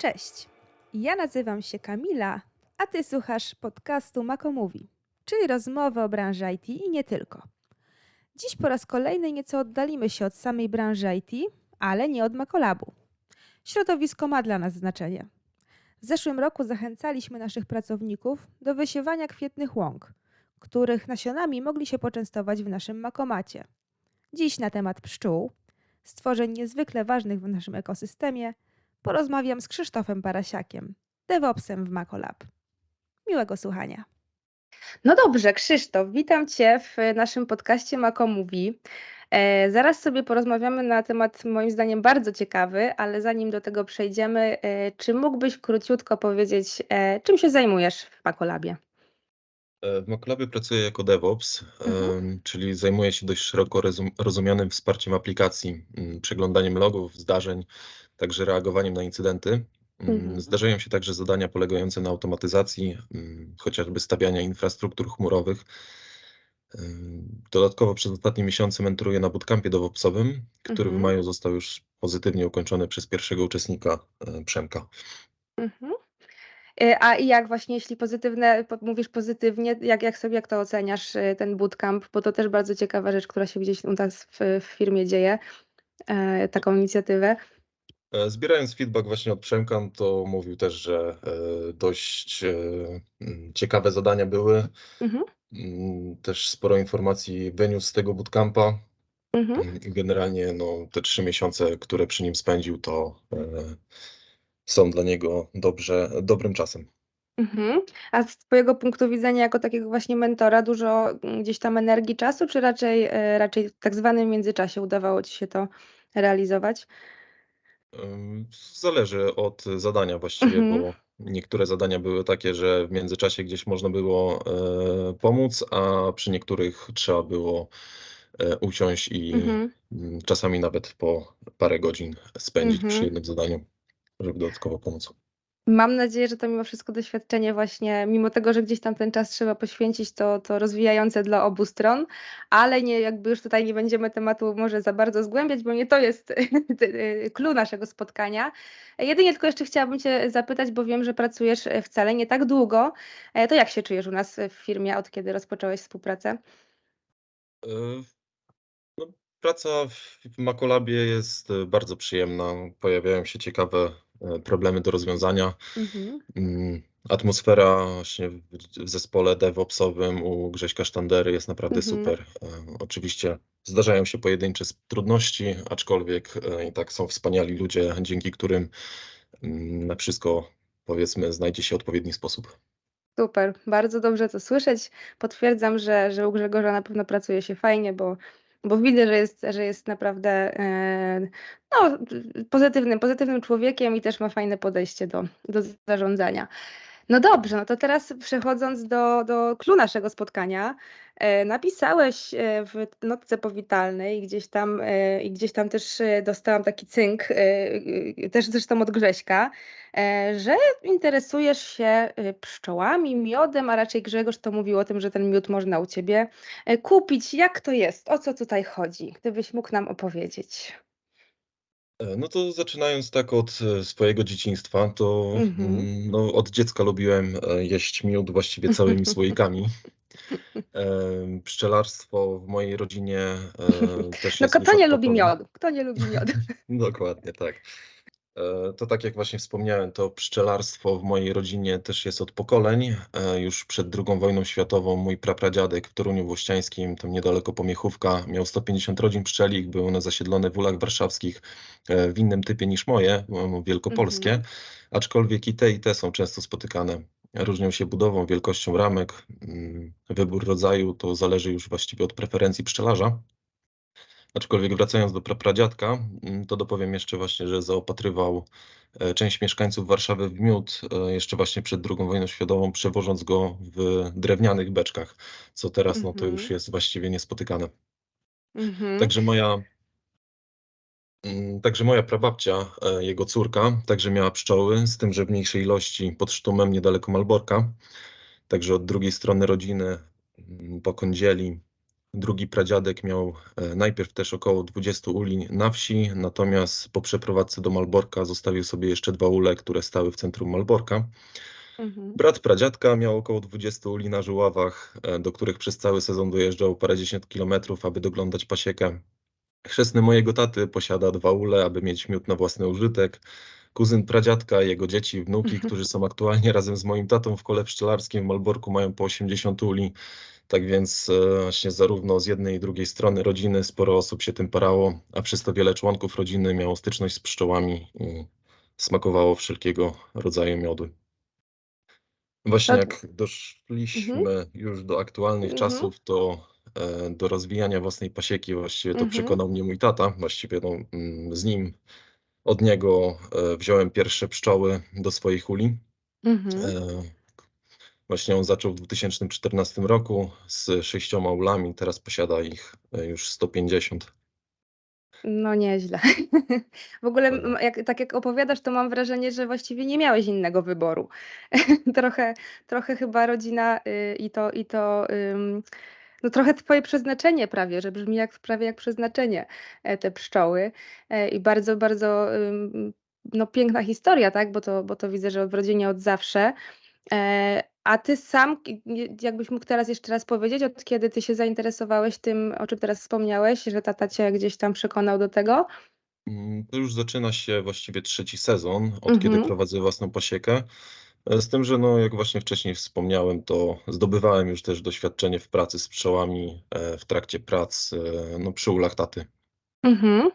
Cześć, ja nazywam się Kamila, a ty słuchasz podcastu Mako Mówi, czyli rozmowy o branży IT i nie tylko. Dziś po raz kolejny nieco oddalimy się od samej branży IT, ale nie od Makolabu. Środowisko ma dla nas znaczenie. W zeszłym roku zachęcaliśmy naszych pracowników do wysiewania kwietnych łąk, których nasionami mogli się poczęstować w naszym makomacie. Dziś na temat pszczół, stworzeń niezwykle ważnych w naszym ekosystemie, porozmawiam z Krzysztofem Parasiakiem, DevOpsem w Macolab. Miłego słuchania. No dobrze, Krzysztof, witam Cię w naszym podcaście Mako Mówi. E, zaraz sobie porozmawiamy na temat moim zdaniem bardzo ciekawy, ale zanim do tego przejdziemy, e, czy mógłbyś króciutko powiedzieć, e, czym się zajmujesz w Macolabie? E, W Macolabie pracuję jako DevOps, Mhm. em, czyli zajmuję się dość szeroko rozum- rozumianym wsparciem aplikacji, mm, przeglądaniem logów, zdarzeń, także reagowaniem na incydenty. Mm, Mhm. Zdarzają się także zadania polegające na automatyzacji, mm, chociażby stawiania infrastruktur chmurowych. Dodatkowo przez ostatnie miesiące mentoruję na bootcampie DevOpsowym, który w Mhm. maju został już pozytywnie ukończony przez pierwszego uczestnika, e, Przemka. Mhm. E, A i jak właśnie, jeśli pozytywne, po- mówisz pozytywnie, jak, jak sobie jak to oceniasz e, ten bootcamp, bo to też bardzo ciekawa rzecz, która się gdzieś u nas w, w firmie dzieje, taką inicjatywę. E, Zbierając feedback właśnie od Przemka, to mówił też, że e, dość e, ciekawe zadania były. Mhm. Mm, Też sporo informacji wyniósł z tego bootcampa. Mhm. Mm, Generalnie no, te trzy miesiące, które przy nim spędził, to są dla niego dobrze, dobrym czasem. Mhm. A z twojego punktu widzenia jako takiego właśnie mentora dużo mm, gdzieś tam energii, czasu, czy raczej, raczej w tak zwanym międzyczasie udawało ci się to realizować? Zależy od zadania właściwie, Mhm. bo niektóre zadania były takie, że w międzyczasie gdzieś można było e, pomóc, a przy niektórych trzeba było e, usiąść i Mhm. mm, czasami nawet po parę godzin spędzić przy Mhm. jednym zadaniu, żeby dodatkowo pomóc. Mam nadzieję, że to mimo wszystko doświadczenie właśnie, mimo tego, że gdzieś tam ten czas trzeba poświęcić, to, to rozwijające dla obu stron, ale nie, jakby już tutaj nie będziemy tematu może za bardzo zgłębiać, bo nie to jest clue naszego spotkania. Jedynie tylko jeszcze chciałabym Cię zapytać, bo wiem, że pracujesz wcale nie tak długo. E, To jak się czujesz u nas w firmie, od kiedy rozpocząłeś współpracę? E, No, praca w Macolabie jest e, bardzo przyjemna. Pojawiają się ciekawe e, problemy do rozwiązania. Mhm. Mm, Atmosfera właśnie w zespole DevOpsowym u Grześka Sztandery jest naprawdę Mhm. super. E, Oczywiście zdarzają się pojedyncze trudności, aczkolwiek e, i tak są wspaniali ludzie, dzięki którym mm, na wszystko powiedzmy znajdzie się odpowiedni sposób. Super, bardzo dobrze to słyszeć. Potwierdzam, że, że u Grzegorza na pewno pracuje się fajnie, bo, bo widzę, że jest, że jest naprawdę e, no, pozytywnym, pozytywnym człowiekiem i też ma fajne podejście do, do zarządzania. No dobrze, no to teraz przechodząc do, do naszego spotkania, e, napisałeś e, w notce powitalnej gdzieś tam e, i gdzieś tam też dostałam taki cynk, też zresztą od Grześka, że interesujesz się pszczołami, miodem, a raczej Grzegorz to mówił o tym, że ten miód można u ciebie kupić. Jak to jest? O co tutaj chodzi? Gdybyś mógł nam opowiedzieć. E, No to zaczynając tak od e, swojego dzieciństwa, to Mhm. mm, no, od dziecka lubiłem e, jeść miód właściwie całymi słoikami. Em, Pszczelarstwo w mojej rodzinie e, też No jest już kto nie lubi miodu? Kto nie lubi miodu? Dokładnie tak. E, To tak jak właśnie wspomniałem, to pszczelarstwo w mojej rodzinie też jest od pokoleń. E, Już przed II wojną światową mój prapradziadek w Toruniu Włościańskim, tam niedaleko Pomiechówka, miał 150 rodzin pszczelich, były one zasiedlone w ulach warszawskich e, w innym typie niż moje, wielkopolskie, Mhm. aczkolwiek i te i te są często spotykane. Różnią się budową, wielkością ramek. mm, Wybór rodzaju to zależy już właściwie od preferencji pszczelarza. Aczkolwiek wracając do prapradziadka, mm, to dopowiem jeszcze właśnie, że zaopatrywał e, część mieszkańców Warszawy w miód e, jeszcze właśnie przed II wojną światową, przewożąc go w drewnianych beczkach, co teraz no to już Mhm. jest właściwie niespotykane. Mhm. Także moja, mm, także moja prababcia, e, jego córka, także miała pszczoły, z tym, że w mniejszej ilości pod Sztumem, niedaleko Malborka. Także od drugiej strony rodziny, mm, po kądzieli, drugi pradziadek miał e, najpierw też około 20 uli na wsi, natomiast po przeprowadzce do Malborka zostawił sobie jeszcze dwa ule, które stały w centrum Malborka. Mhm. Brat pradziadka miał około 20 uli na Żuławach, e, do których przez cały sezon dojeżdżał parędziesiąt kilometrów, aby doglądać pasiekę. Chrzestny mojego taty posiada dwa ule, aby mieć miód na własny użytek. Kuzyn pradziadka, jego dzieci i wnuki, którzy są aktualnie razem z moim tatą w kole pszczelarskim w Malborku mają po 80 uli. Tak więc e, właśnie zarówno z jednej i drugiej strony rodziny sporo osób się tym parało, a przez to wiele członków rodziny miało styczność z pszczołami i smakowało wszelkiego rodzaju miodu. Właśnie jak doszliśmy już do aktualnych Mhm. czasów, to e, do rozwijania własnej pasieki właściwie to Mhm. przekonał mnie mój tata. Właściwie no, mm, z nim, od niego e, wziąłem pierwsze pszczoły do swoich uli. Mhm. E, Właśnie on zaczął w 2014 roku z sześcioma ulami, teraz posiada ich e, już 150. No nieźle. W ogóle jak, tak jak opowiadasz, to mam wrażenie, że właściwie nie miałeś innego wyboru. trochę, trochę chyba rodzina y, i to, i to no trochę twoje przeznaczenie prawie, że brzmi jak, prawie jak przeznaczenie e, te pszczoły. E, I bardzo, bardzo no, piękna historia, tak? Bo to, bo to widzę, że w rodzinie od zawsze. E, A ty sam, jakbyś mógł teraz jeszcze raz powiedzieć, od kiedy ty się zainteresowałeś tym, o czym teraz wspomniałeś, że tata cię gdzieś tam przekonał do tego? Mm, To już zaczyna się właściwie trzeci sezon, od kiedy Mhm. prowadzę własną pasiekę. Z tym, że no, jak właśnie wcześniej wspomniałem, to zdobywałem już też doświadczenie w pracy z pszczołami e, w trakcie prac e, no, przy ulach taty. Mhm.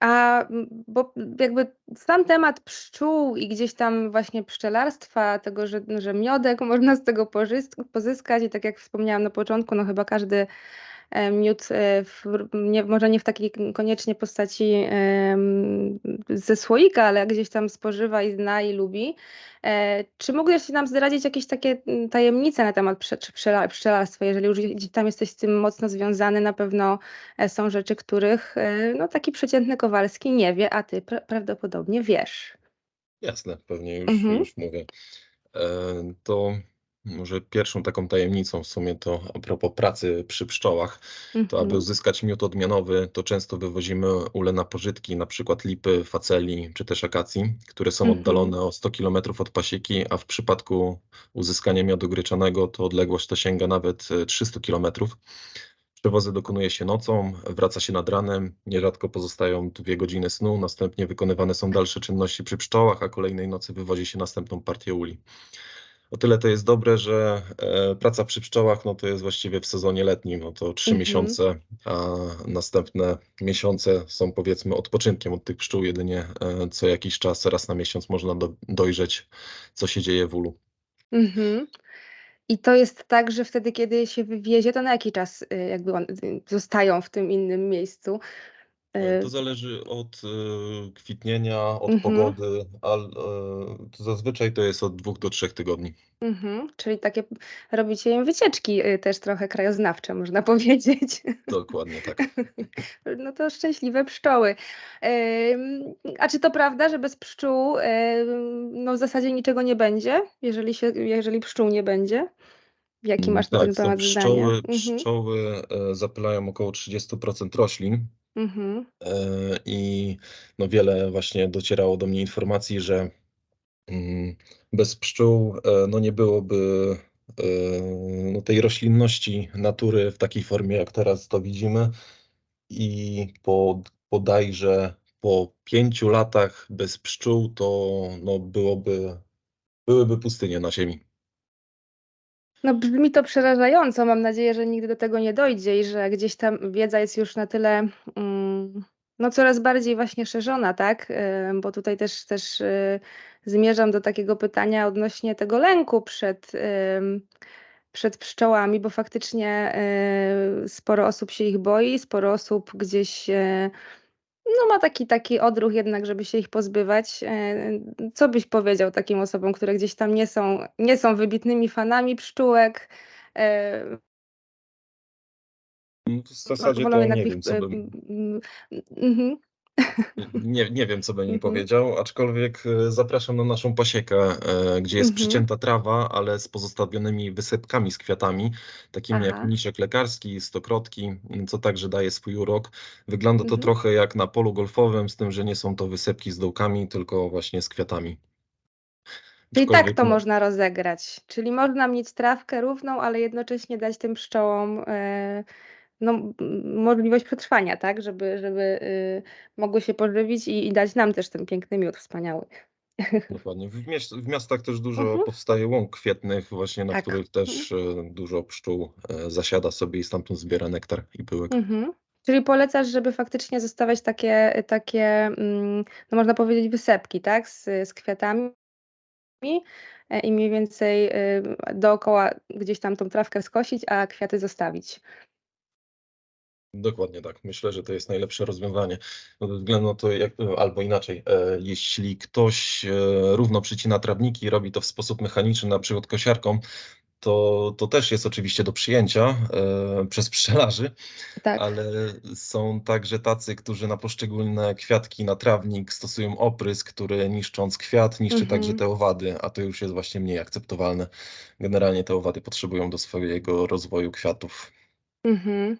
A bo jakby sam temat pszczół i gdzieś tam właśnie pszczelarstwa, tego, że, że miodek można z tego pozyskać i tak jak wspomniałam na początku, no chyba każdy miód, e, w, nie, może nie w takiej koniecznie postaci ze słoika, ale gdzieś tam spożywa i zna i lubi. E, Czy mógłbyś nam zdradzić jakieś takie mm, tajemnice na temat pszczela- pszczelarstwa? Jeżeli już tam jesteś z tym mocno związany, na pewno e, są rzeczy, których e, no, taki przeciętny Kowalski nie wie, a ty pra prawdopodobnie wiesz. Jasne, pewnie już, Mhm. już mówię. E, To może pierwszą taką tajemnicą w sumie to a propos pracy przy pszczołach, to aby Mhm. uzyskać miód odmianowy, to często wywozimy ule na pożytki, na przykład lipy, faceli czy też akacji, które są Mhm. oddalone o 100 km od pasieki, a w przypadku uzyskania miodu gryczanego to odległość to sięga nawet e, 300 km. Przewozy dokonuje się nocą, wraca się nad ranem, nierzadko pozostają dwie godziny snu, następnie wykonywane są dalsze czynności przy pszczołach, a kolejnej nocy wywozi się następną partię uli. O tyle to jest dobre, że e, praca przy pszczołach no to jest właściwie w sezonie letnim, no to trzy Mhm. miesiące, a następne miesiące są powiedzmy odpoczynkiem od tych pszczół, jedynie e, co jakiś czas, raz na miesiąc można do, dojrzeć, co się dzieje w ulu. Mhm. I to jest tak, że wtedy, kiedy się wywiezie, to na jaki czas y, jakby on, y, zostają w tym innym miejscu? E, To Y, zależy od e, kwitnienia, od Mhm. pogody, ale to zazwyczaj to jest od dwóch do trzech tygodni. Mhm. Czyli takie robicie im wycieczki y, też trochę krajoznawcze, można powiedzieć. Dokładnie tak. No to szczęśliwe pszczoły. Ym, A czy to prawda, że bez pszczół ym, no w zasadzie niczego nie będzie, jeżeli, się, jeżeli pszczół nie będzie? Jaki Mm, masz na Tak, ten to temat zdanie? pszczoły, Mhm. pszczoły e, zapylają około 30% roślin Mhm. e, i no wiele właśnie docierało do mnie informacji, że mm, bez pszczół e, no nie byłoby e, no tej roślinności natury w takiej formie, jak teraz to widzimy i po bodajże po pięciu latach bez pszczół to no byłoby, byłyby pustynie na ziemi. No brzmi to przerażająco. Mam nadzieję, że nigdy do tego nie dojdzie i że gdzieś tam wiedza jest już na tyle mm, no coraz bardziej właśnie szerzona, tak? Ym, Bo tutaj też, też y, zmierzam do takiego pytania odnośnie tego lęku przed, przed pszczołami, bo faktycznie y, sporo osób się ich boi, sporo osób gdzieś y, no ma taki, taki odruch jednak, żeby się ich pozbywać. Y, Co byś powiedział takim osobom, które gdzieś tam nie są, nie są wybitnymi fanami pszczółek? y, No W zasadzie to nie wiem, co y, bym mm, mhm. Nie, nie wiem, co by mi Mhm. powiedział, aczkolwiek e, zapraszam na naszą pasiekę, e, gdzie jest Mhm. przycięta trawa, ale z pozostawionymi wysypkami z kwiatami, takimi jak Aha. mniszek lekarski, stokrotki, co także daje swój urok. Wygląda to Mhm. trochę jak na polu golfowym, z tym, że nie są to wysepki z dołkami, tylko właśnie z kwiatami. Czyli tak to no, można rozegrać. Czyli można mieć trawkę równą, ale jednocześnie dać tym pszczołom, e, no, możliwość przetrwania, tak? Żeby, żeby y, mogły się pożywić i, i dać nam też ten piękny miód wspaniały. dokładnie. W, mieś, w miastach też dużo Mhm. powstaje łąk kwietnych, właśnie na Tak. których Mhm. też e, dużo pszczół e, zasiada sobie i stamtąd zbiera nektar i pyłek. Mhm. Czyli polecasz, żeby faktycznie zostawiać takie, takie mm, no można powiedzieć, wysepki, tak? Z, z kwiatami i mniej więcej y, dookoła gdzieś tam tą trawkę skosić, a kwiaty zostawić. Dokładnie tak. Myślę, że to jest najlepsze rozwiązanie. No, Ze względu na to, jak, albo inaczej, e, jeśli ktoś e, równo przycina trawniki, robi to w sposób mechaniczny, na przykład kosiarką, to, to też jest oczywiście do przyjęcia e, przez pszczelarzy, Tak. ale są także tacy, którzy na poszczególne kwiatki, na trawnik stosują oprysk, który niszcząc kwiat, niszczy także Mhm. te owady, a to już jest właśnie mniej akceptowalne. Generalnie te owady potrzebują do swojego rozwoju kwiatów. Mhm.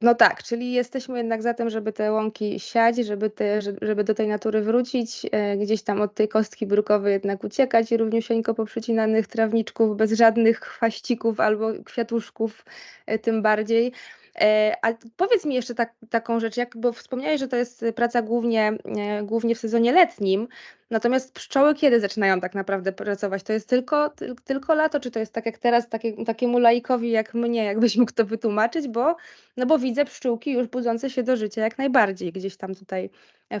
No tak, czyli jesteśmy jednak za tym, żeby te łąki siać, żeby, te, że- żeby do tej natury wrócić, e, gdzieś tam od tej kostki brukowej jednak uciekać i równiusieńko poprzycinanych trawniczków, bez żadnych chwaścików albo kwiatuszków e, tym bardziej. E, A powiedz mi jeszcze tak, taką rzecz, jak, bo wspomniałeś, że to jest praca głównie, e, głównie w sezonie letnim, natomiast pszczoły kiedy zaczynają tak naprawdę pracować? To jest tylko, tyl, tylko lato, czy to jest tak jak teraz, takie, takiemu laikowi jak mnie, jakbyś mógł to wytłumaczyć, bo no bo widzę pszczółki już budzące się do życia jak najbardziej, gdzieś tam tutaj e,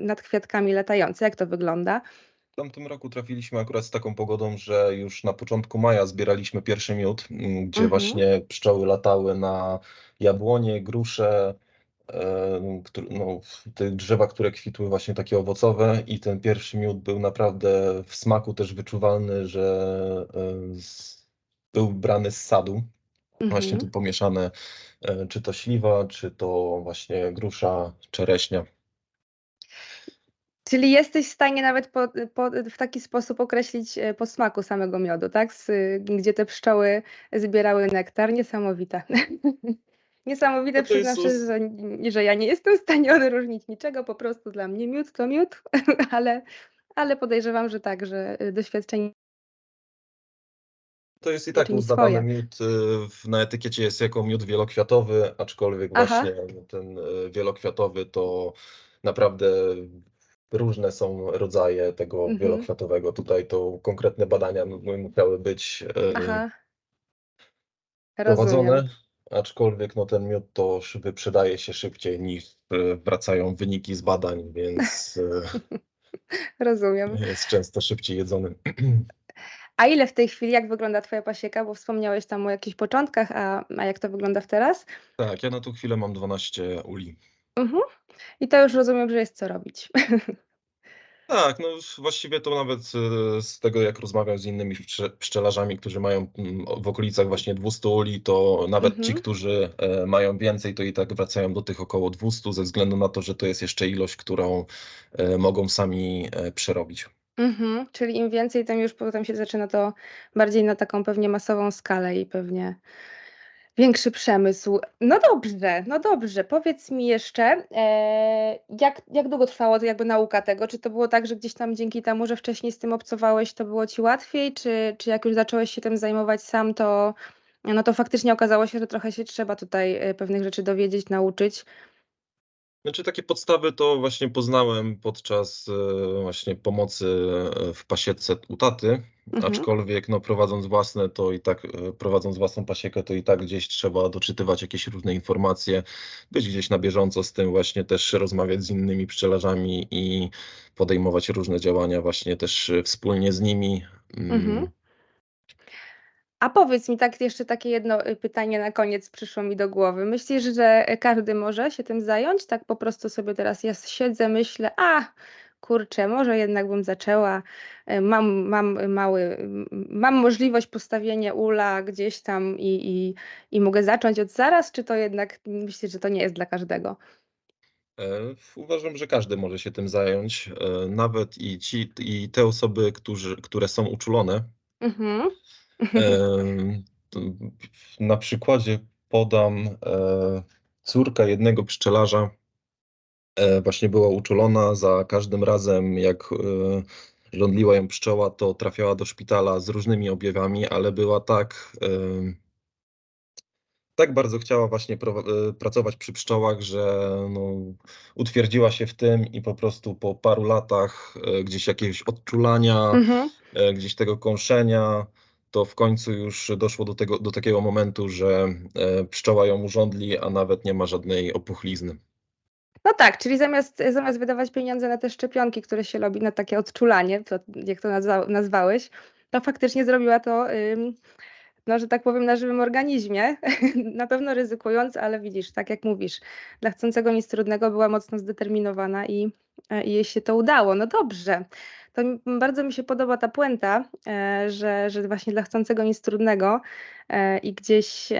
nad kwiatkami latające. Jak to wygląda? W tamtym roku trafiliśmy akurat z taką pogodą, że już na początku maja zbieraliśmy pierwszy miód, m, gdzie Mhm. właśnie pszczoły latały na jabłonie, grusze, e, któr- no, te drzewa, które kwitły właśnie takie owocowe i ten pierwszy miód był naprawdę w smaku też wyczuwalny, że e, z, był brany z sadu. Właśnie tu Mhm. pomieszane, e, czy to śliwa, czy to właśnie grusza, czereśnia. Czyli jesteś w stanie nawet po, po, w taki sposób określić e, po smaku samego miodu, tak? Z, gdzie te pszczoły zbierały nektar. Niesamowite. Niesamowite, No przyznam sos, że, że ja nie jestem w stanie odróżnić niczego, po prostu dla mnie miód to miód, ale, ale podejrzewam, że tak, że y, doświadczenie To jest i tak uznawany miód, w na etykiecie jest jako miód wielokwiatowy, aczkolwiek Aha. właśnie ten, wielokwiatowy to naprawdę różne są rodzaje tego Mhm. wielokwiatowego. Tutaj to konkretne badania musiały być, Aha. Rozumiem. prowadzone, aczkolwiek no ten miód to wyprzedaje się szybciej niż, y, wracają wyniki z badań, więc, Rozumiem. y, jest często szybciej jedzony. A ile w tej chwili, jak wygląda twoja pasieka? Bo wspomniałeś tam o jakichś początkach, a a jak to wygląda w teraz? Tak, ja na tą chwilę mam 12 uli. Mhm. I to już rozumiem, że jest co robić. Tak, no właściwie to nawet, y, z tego jak rozmawiam z innymi pszcze pszczelarzami, którzy mają, mm, w okolicach właśnie 200 uli, to nawet ci, Mhm. którzy, e, mają więcej, to i tak wracają do tych około 200 ze względu na to, że to jest jeszcze ilość, którą, e, mogą sami, e, przerobić. Mhm. Czyli im więcej, tym już potem się zaczyna to bardziej na taką pewnie masową skalę i pewnie większy przemysł. No dobrze, no dobrze. Powiedz mi jeszcze, eee, jak jak długo trwało to jakby nauka tego? Czy to było tak, że gdzieś tam dzięki temu, że wcześniej z tym obcowałeś, to było ci łatwiej, czy czy jak już zacząłeś się tym zajmować sam, to no to faktycznie okazało się, że trochę się trzeba tutaj, e, pewnych rzeczy dowiedzieć, nauczyć? Znaczy takie podstawy to właśnie poznałem podczas, e, właśnie pomocy, e, w pasiece u taty, Mhm. aczkolwiek no prowadząc własne to i tak, e, prowadząc własną pasiekę, to i tak gdzieś trzeba doczytywać jakieś różne informacje, być gdzieś na bieżąco z tym, właśnie też rozmawiać z innymi pszczelarzami i podejmować różne działania właśnie też, e, wspólnie z nimi. Mhm. Mm. A powiedz mi tak jeszcze takie jedno, y, pytanie na koniec przyszło mi do głowy. Myślisz, że, e, każdy może się tym zająć? Tak po prostu sobie teraz ja siedzę, myślę: „A, kurczę, może jednak bym zaczęła, e, mam mam mały mam możliwość postawienia ula gdzieś tam i i i mogę zacząć od zaraz”, czy to jednak myślisz, że to nie jest dla każdego? E, uważam, że każdy może się tym zająć, e, nawet i ci i te osoby, którzy które są uczulone. Mhm. Na przykładzie podam, córka jednego pszczelarza, właśnie była uczulona. Za każdym razem, jak, e, żądliła ją pszczoła, to trafiała do szpitala z różnymi objawami, ale była tak, em tak bardzo chciała właśnie e, pracować przy pszczołach, że no, utwierdziła się w tym i po prostu po paru latach, e, gdzieś jakiegoś odczulania, Mhm. e, gdzieś tego kąszenia, to w końcu już doszło do tego do takiego momentu, że, e, pszczoła ją urządli, a nawet nie ma żadnej opuchlizny. No tak, czyli zamiast zamiast wydawać pieniądze na te szczepionki, które się robi na takie odczulanie, to jak to nazwa nazwałeś, to faktycznie zrobiła to, no, że tak powiem, na żywym organizmie. Na pewno ryzykując, ale widzisz, tak jak mówisz, dla chcącego nic trudnego była mocno zdeterminowana i, e, i jej się to udało. No dobrze, to bardzo mi się podoba ta puenta, e, że że właśnie dla chcącego nic trudnego, e, i gdzieś,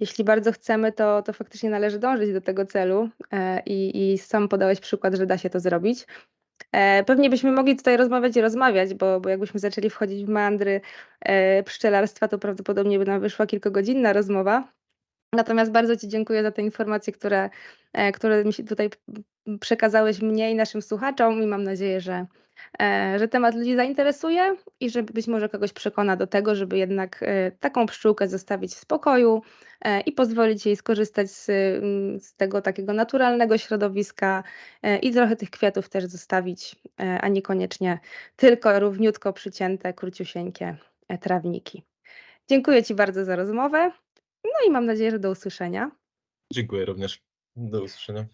jeśli bardzo chcemy, to to faktycznie należy dążyć do tego celu, e, i i sam podałeś przykład, że da się to zrobić. E, pewnie byśmy mogli tutaj rozmawiać i rozmawiać, bo bo jakbyśmy zaczęli wchodzić w meandry, e, pszczelarstwa, to prawdopodobnie by nam wyszła kilkugodzinna rozmowa. Natomiast bardzo Ci dziękuję za te informacje, które, które mi się tutaj przekazałeś mnie i naszym słuchaczom i mam nadzieję, że, e, że temat ludzi zainteresuje i że być może kogoś przekona do tego, żeby jednak, e, taką pszczółkę zostawić w spokoju, e, i pozwolić jej skorzystać z, mm, z tego takiego naturalnego środowiska, i trochę tych kwiatów też zostawić, a niekoniecznie tylko równiutko przycięte, króciusieńkie, trawniki. Dziękuję Ci bardzo za rozmowę, no i mam nadzieję, że do usłyszenia. Dziękuję również. Do usłyszenia.